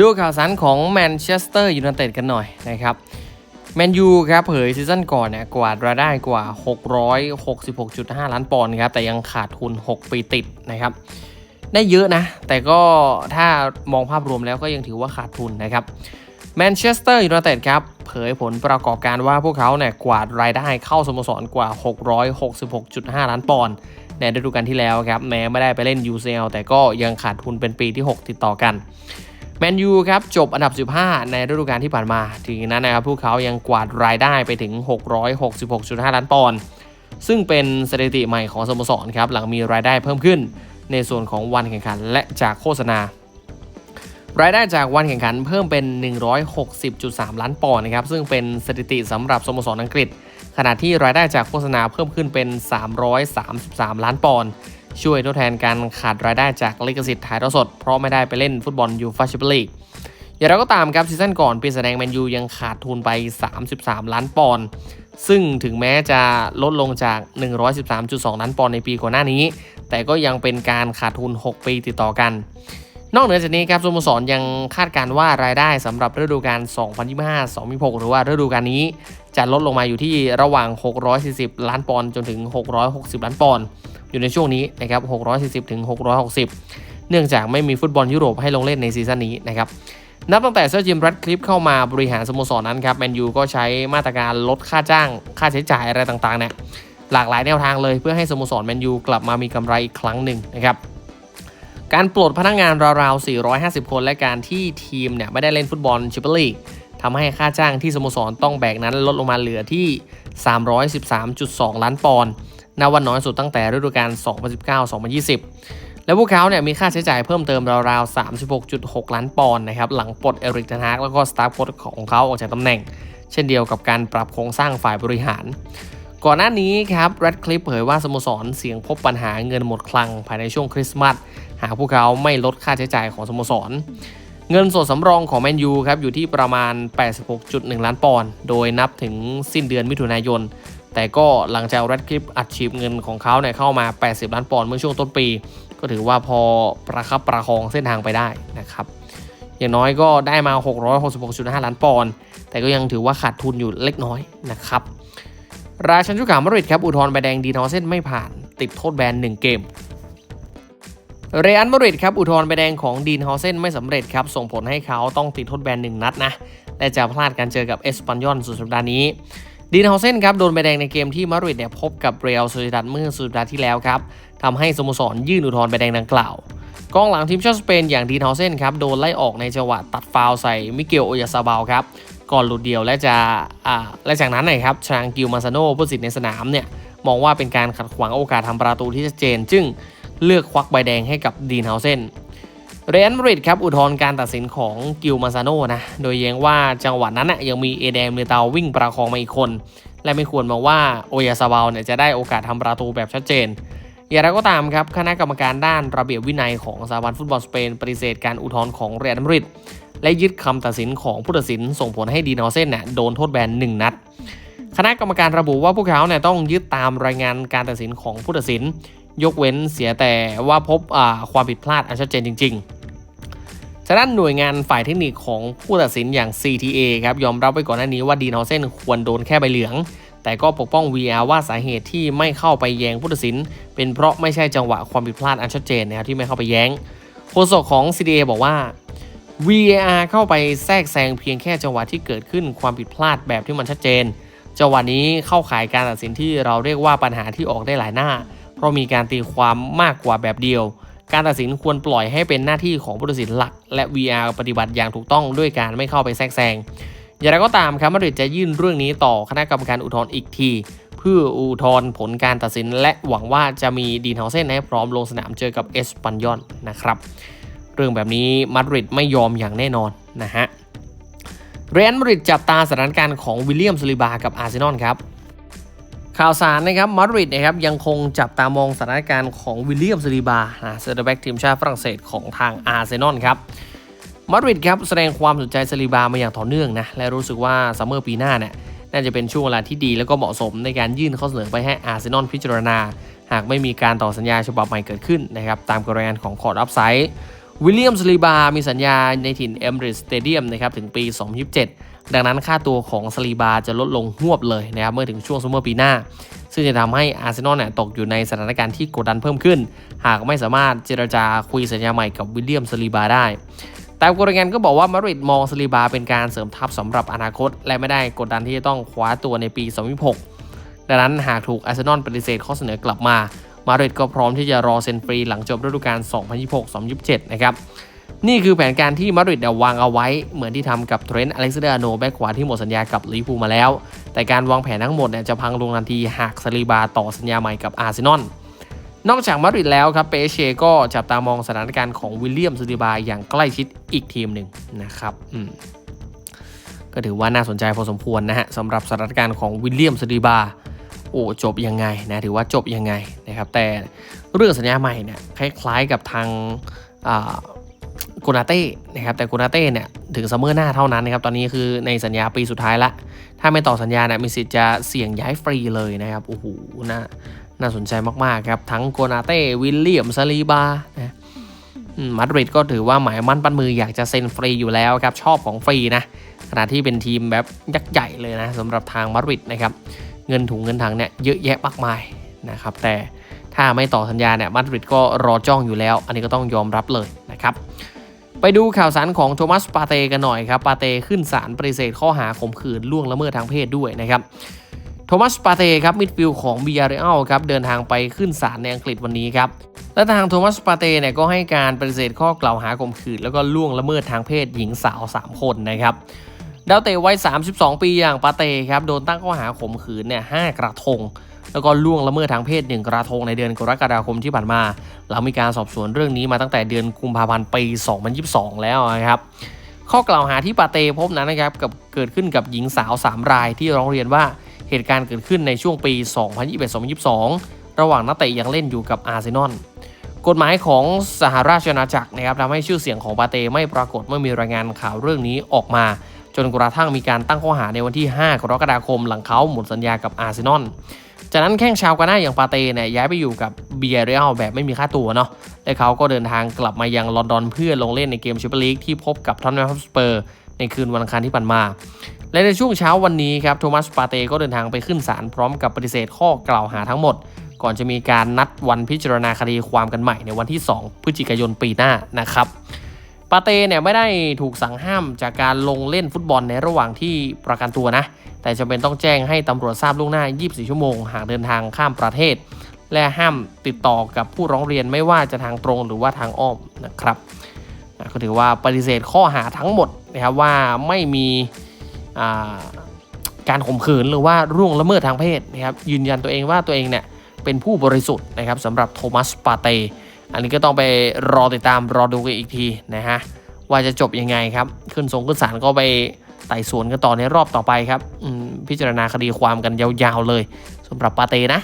ดูข่าวสารของแมนเชสเตอร์ยูไนเต็ดกันหน่อยนะครับแมนยูครับเผยซีซั่นก่อนเนี่ยกวาดรายได้กว่า 666.5 ล้านปอนด์ครับแต่ยังขาดทุน 6 ปีติดนะครับได้เยอะนะ แต่ก็ถ้ามองภาพรวมแล้วก็ยังถือว่าขาดทุนนะครับแมนเชสเตอร์ยูไนเต็ดครับเผยผลประกอบการว่าพวกเขาเนี่ยกวาดรายได้เข้าสโมสรกว่า 666.5 ล้านปอนด์ในฤดูกาลที่แล้วครับแม้ไม่ได้ไปเล่น UCL แต่ก็ยังขาดทุนเป็นปีที่ 6 ติดต่อกัน แมนยูครับจบอันดับ 15 ในฤดูกาลที่ผ่านมา ถึงนั้นนะครับพวกเขายังกวาดรายได้ไปถึง 666.5 ล้านปอนด์ซึ่งเป็นสถิติใหม่ของสโมสรครับหลังมีรายได้เพิ่มขึ้น ในส่วนของวันแข่งขันและจากโฆษณา รายได้จากวันแข่งขันเพิ่มเป็น 160.3 ล้านปอนด์นะครับซึ่งเป็นสถิติสำหรับสโมสรอังกฤษ ขณะที่รายได้จากโฆษณาเพิ่มขึ้นเป็น 333 ล้านปอนด์ ช่วยทดแทนการขาดรายได้จากลิขสิทธิ์ถ่ายทอดสด เพราะไม่ได้ไปเล่นฟุตบอลยูฟาแชมเปี้ยนลีกอย่างไรก็ตามครับซีซั่นก่อนปีแสดงแมนยูยังขาดทุนไป 33 ล้านปอนด์ซึ่งถึงแม้จะลดลงจาก 113.2 ล้านปอนด์ในปีก่อนหน้านี้ แต่ก็ยังเป็นการขาดทุน 6 ปีติดต่อกัน นอกเหนือจากนี้ครับสโมสรยังคาดการว่ารายได้สำหรับฤดูกาล 2025-2026 หรือว่าฤดูกาลนี้ จะลดลงมาอยู่ที่ระหว่าง 640 ล้านปอนด์จนถึง 660 ล้านปอนด์ อยู่ในช่วงนี้นะครับ 640 ถึง 660 เนื่องจากไม่มีฟุตบอลยุโรปให้ลงเล่นในซีซั่นนี้นะครับ นับตั้งแต่เซอร์จิมแรดคลิปเข้ามาบริหารสโมสรนั้นครับแมนยูก็ใช้มาตรการลดค่าจ้าง ค่าใช้จ่ายอะไรต่างๆเนี่ยหลากหลายแนวทางเลยเพื่อให้สโมสรแมนยูกลับมามีกำไรอีกครั้งหนึ่งนะครับการปลดพนักงานราวๆ 450 คน และการที่ทีมเนี่ยไม่ได้เล่นฟุตบอลชิปเปอร์ลีกทำให้ค่าจ้างที่สโมสรต้องแบกนั้นลดลงมาเหลือที่ 313.2 ล้านปอนด์ นับวันน้อยสุดตั้งแต่ฤดูกาล 2019-2020 และพวกเขาเนี่ยมีค่าใช้จ่ายเพิ่มเติมราวๆ 36.6 ล้านปอนด์นะครับหลังปลดเอริกเทนฮากแล้วก็สตาฟโค้ชของเขาออกจากตำแหน่ง เช่นเดียวกับการปรับโครงสร้างฝ่ายบริหาร ก่อนหน้านี้ครับแรดคลิปเผยว่าสโมสรเสี่ยงพบปัญหาเงินหมดคลังภายในช่วงคริสต์มาสหากพวกเขาไม่ลดค่าใช้จ่ายของสโมสรเงินสดสำรองของแมนยูครับอยู่ที่ประมาณ 86.1 ล้านปอนด์ โดยนับถึงสิ้นเดือนมิถุนายน แต่ก็หลังจากแรดคลิปอัดฉีดเงินของเขาเนี่ยเข้ามา 80 ล้านปอนด์เมื่อช่วงต้นปี ก็ถือว่าพอประคับประคองเส้นทางไปได้นะครับอย่างน้อยก็ได้มา 666.5 ล้านปอนด์แต่ก็ยังถือว่าขาดทุนอยู่เล็กน้อยนะครับราชันชุกามาริดครับอุทธรณ์ใบแดงดีนอเซนไม่ผ่านติดโทษแบน 1 เกม เรอัลมาริดครับอุทธรณ์ใบแดงของดีนฮอเซนไม่สำเร็จครับส่งผลให้เขาต้องติดโทษแบน 1 นัดนะและจะพลาดการเจอกับเอสปันยอนสุดสัปดาห์นี้ ดีนเฮอเซนครับโดนใบแดงในเกมที่มาดริดเนี่ยพบกับเรอัลโซซิดัดเมื่อสุดสัปดาห์ที่แล้วครับทำให้สโมสรยื่นอุทธรณ์ใบแดงดังกล่าวกองหลังทีมชาติสเปนอย่างดีนเฮอเซนครับโดนไล่ออกในจังหวะตัดฟาวใส่มิเกลโอยาซาบาลครับก่อนหลุดเดียวและจะอ่าและจากนั้นนะครับชางกิลมาซาโนผู้สิทธิ์ในสนามเนี่ยมองว่าเป็นการขัดขวางโอกาสทำประตูที่ชัดเจน จึงเลือกควักใบแดงให้กับดีนเฮาเซน เรอัลมาดริดครับอุทธรณ์การตัดสินของกิลมาซาโนนะ โดยแย้งว่าจังหวะนั้นนะยังมีเอเดมเมตาวิ่งประคองมาอีกคน และไม่ควรมองว่าโอยาซาบาลเนี่ยจะได้โอกาสทำประตูแบบชัดเจน อย่างไรก็ตามครับคณะกรรมการด้านระเบียบวินัยของสหพันฟุตบอลสเปนปฏิเสธการอุทธรณ์ของเรอัลมาดริดและยึดคำตัดสินของผู้ตัดสินส่งผลให้ดีนอเซนเนี่ยโดนโทษแบน1นัด คณะกรรมการระบุว่าพวกเขาเนี่ยต้องยึดตามรายงานการตัดสินของผู้ตัดสิน ยกเว้นเสียแต่ว่าพบความผิดพลาดอันชัดเจนจริงๆจากด้านหน่วยงานฝ่ายเทคนิคของผู้ตัดสินอย่าง CTA ครับยอมรับไว้ก่อนหน้านี้ว่าดีนอเซนควรโดนแค่ใบเหลือง แต่ก็ปกป้อง VR ว่าสาเหตุที่ไม่เข้าไปแย้งผู้ตัดสิน เป็นเพราะไม่ใช่จังหวะความผิดพลาดอันชัดเจนนะครับที่ไม่เข้าไปแย้งโฆษกของ CTA บอกว่า VAR เข้าไปแทรกแซงเพียงแค่จังหวะที่เกิดขึ้นความผิดพลาดแบบที่มันชัดเจนจังหวะนี้เข้าข่ายการตัดสินที่เราเรียกว่าปัญหาที่ออกได้หลายหน้า เพราะมีการตีความมากกว่าแบบเดียว การตัดสินควรปล่อยให้เป็นหน้าที่ของผู้ตัดสินหลัก และ VR ปฏิบัติอย่างถูกต้องด้วยการไม่เข้าไปแทรกแซงอย่างไรก็ตามครับมาดริดจะยื่นเรื่องนี้ต่อคณะกรรมการอุทธรณ์อีกที เพื่ออุทธรณ์ผลการตัดสิน และหวังว่าจะมีดีนเฮาเซนให้พร้อมลงสนามเจอกับเอสปันยอนนะครับเรื่องแบบนี้มาดริดไม่ยอมอย่างแน่นอนนะฮะเรอัลมาดริดจับตาสถานการณ์ของวิลเลียมซลิบากับอาร์เซนอลครับ ข่าวสารนะครับมาดริดนะครับยังคงจับตามองสถานการณ์ของวิลเลียมซลิบานะเซอร์แบ็กทีมชาติฝรั่งเศสของทางอาร์เซนอลครับมาดริดครับแสดงความสนใจซลิบามาอย่างต่อเนื่องนะและรู้สึกว่าซัมเมอร์ปีหน้าเนี่ยน่าจะเป็นช่วงเวลาที่ดีแล้วก็เหมาะสมในการยื่นข้อเสนอไปให้อาร์เซนอลพิจารณา หากไม่มีการต่อสัญญาฉบับใหม่เกิดขึ้นนะครับตามกรณีของคอร์ดอัพไซด์วิลเลียมสลีบามีสัญญาในถิ่นเอม r ร t สเตเดียมนะครับถึงปี 2027 ดังนั้นค่าตัวของสลีบาจะลดลงหวบเลยนะครับเมื่อถึงช่วงซัมเมอร์ปีหน้า ซึ่งจะทำให้อาร์เซนอลเนี่ยตกอยู่ในสถานการณ์ที่กดดันเพิ่มขึ้น หากไม่สามารถเจรจาคุยสัญญาใหม่กับวิลเลียมสลีบาได้แต่โกรายงานก็บอกว่ามาดริดมองสลีบาเป็นการเสริมทัพสำหรับอนาคต และไม่ได้กดดันที่จะต้องคว้าตัวในปี 2026 ดังนั้นหากถูกอาร์เซนอลปฏิเสธข้อเสนอกลับมามาดริดก็พร้อมที่จะรอเซ็นฟรีหลังจบฤดูกาล2026-2027 นะครับ นี่คือแผนการที่มาดริดเนี่ยวางเอาไว้ เหมือนที่ทำกับเทรนต์อเล็กซานเดอร์อาโนแบ็กขวาที่หมดสัญญากับลิเวอร์พูลมาแล้ว แต่การวางแผนทั้งหมดเนี่ยจะพังลงทันทีหากสลีบาต่อสัญญาใหม่กับอาร์เซนอลนอกจากมาดริดแล้วครับเปเชก็จับตามองสถานการณ์ของวิลเลียมซูดิบาอย่างใกล้ชิดอีกทีมหนึ่งนะครับอืมก็ถือว่าน่าสนใจพอสมควรนะฮะสำหรับสถานการณ์ของวิลเลียมซูดิบาโอ้จบยังไงนะถือว่าจบยังไงนะครับแต่เรื่องสัญญาใหม่เนี่ยคล้ายๆกับทางอ่า โกนาเต้นะครับแต่โกนาเต้เนี่ยถึงซัมเมอร์หน้าเท่านั้นนะครับตอนนี้คือในสัญญาปีสุดท้ายละ ถ้าไม่ต่อสัญญาเนี่ยมีสิทธิ์จะเสี่ยงย้ายฟรีเลยนะครับโอ้โหน่าน่าสนใจมากๆครับ ทั้งโกนาเต้วิลเลียมซาลีบานะมมาดริดก็ถือว่าหมายมั่นปั้นมืออยากจะเซ็นฟรีอยู่แล้วครับชอบของฟรีนะขณะที่เป็นทีมแบบยักษ์ใหญ่เลยนะสำหรับทางมาดริดนะครับเงินถุงเงินถังเนี่ยเยอะแยะมากมายนะครับแต่ถ้าไม่ต่อสัญญาเนี่ยมาดริดก็รอจ้องอยู่แล้ว อันนี้ก็ต้องยอมรับเลยนะครับ ไปดูข่าวสารของโทมัสปาเตกันหน่อยครับ ปาเตขึ้นศาลปฏิเสธข้อหาข่มขืนล่วงละเมิดทางเพศด้วยนะครับโทมัสปาเตครับมิดฟิลด์ของบีอาร์เรอัลครับเดินทางไปขึ้นศาลในอังกฤษวันนี้ครับและทางโทมัสปาเตเนี่ยก็ให้การปฏิเสธข้อกล่าวหาข่มขืน แล้วก็ล่วงละเมิดทางเพศหญิงสาว 3 คนนะครับดาวเตะวัย 32 ปีอย่างปาเต้ครับโดนตั้งข้อหาข่มขืนเนี่ย5กระทง แล้วก็ล่วงละเมิดทางเพศ1กระทงในเดือนกรกฎาคมที่ผ่านมาหลังมีการสอบสวนเรื่องนี้มาตั้งแต่เดือนกุมภาพันธ์ปี 2022 แล้วนะครับข้อกล่าวหาที่ปาเต้พบนั้นนะครับกับเกิดขึ้นกับหญิงสาว 3 รายที่ร้องเรียนว่าเหตุการณ์เกิดขึ้นในช่วงปี 2021-2022 ระหว่างนักเตะยังเล่นอยู่กับอาร์เซนอลกฎหมายของสหราชอาณาจักรนะครับทำให้ชื่อเสียงของปาเต้ไม่ปรากฏเมื่อมีรายงานข่าวเรื่องนี้ออกมา จนกระทั่งมีการตั้งข้อหาในวันที่ 5 กรกฎาคม หลังเขาหมดสัญญากับอาร์เซนอล จากนั้นแข้งชาวกาน่าอย่างปาเต้เนี่ยย้ายไปอยู่กับเบียร์เรียลแบบไม่มีค่าตัวเนาะและเขาก็เดินทางกลับมายังลอนดอนเพื่อลงเล่นในเกมแชมเปี้ยนลีกที่พบกับทอนแนฮอสเปอร์ในคืนวันอังคารที่ผ่านมา และในช่วงเช้าวันนี้ครับโทมัสปาเต้ก็เดินทางไปขึ้นศาลพร้อมกับปฏิเสธข้อกล่าวหาทั้งหมด ก่อนจะมีการนัดวันพิจารณาคดีความกันใหม่ในวันที่ 2 พฤศจิกายนปีหน้านะครับาเต้เนี่ยไม่ได้ถูกสั่งห้ามจากการลงเล่นฟุตบอลในระหว่างที่ประกันตัวนะ แต่จำเป็นต้องแจ้งให้ตำรวจทราบล่วงหน้า 24 ชั่วโมง หากเดินทางข้ามประเทศ และห้ามติดต่อกับผู้ร้องเรียนไม่ว่าจะทางตรงหรือว่าทางอ้อมนะครับก็ถือว่าปฏิเสธข้อหาทั้งหมดนะครับว่าไม่มีาการข่มขืนหรือว่าร่วงละเมิดทางเพศนะครับยืนยันตัวเองว่าตัวเองเนี่ยเป็นผู้บริสุทธิ์นะครับสำหรับโทมัสปาเต อันนี้ก็ต้องไปรอติดตามรอดูกันอีกทีนะฮะว่าจะจบยังไงครับ ขึ้นสงขึ้นศาลก็ไปไต่สวนกันต่อในรอบต่อไปครับพิจารณาคดีความกันยาวๆเลยสำหรับปาเตนะ